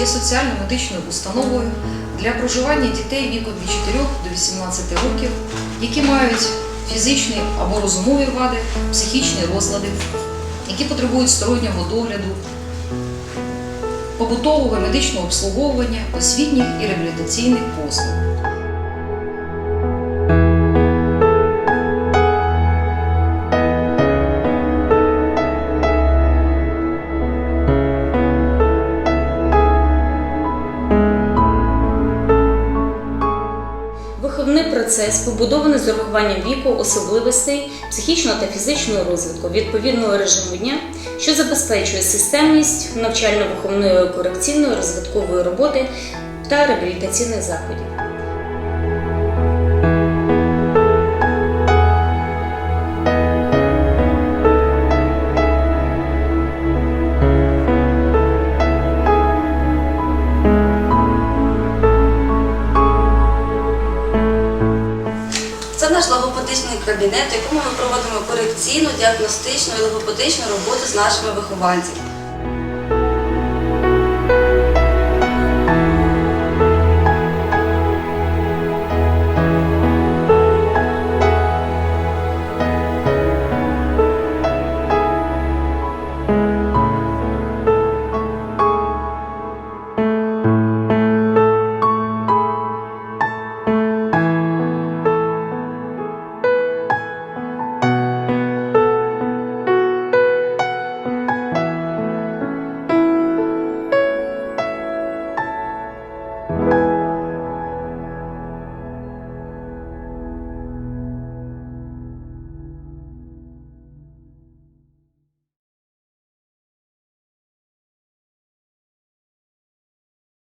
є соціально-медичною установою для проживання дітей віком від 4 до 18 років, які мають фізичні або розумові вади, психічні розлади, які потребують стороннього догляду, побутового медичного обслуговування, освітніх і реабілітаційних послуг. Виховний процес побудований з урахуванням віку, особливостей психічного та фізичного розвитку відповідного режиму дня, що забезпечує системність навчально-виховної корекційної розвиткової роботи та реабілітаційних заходів. Наш кабінет, в якому ми проводимо корекційну, діагностичну і логопедичну роботу з нашими вихованцями.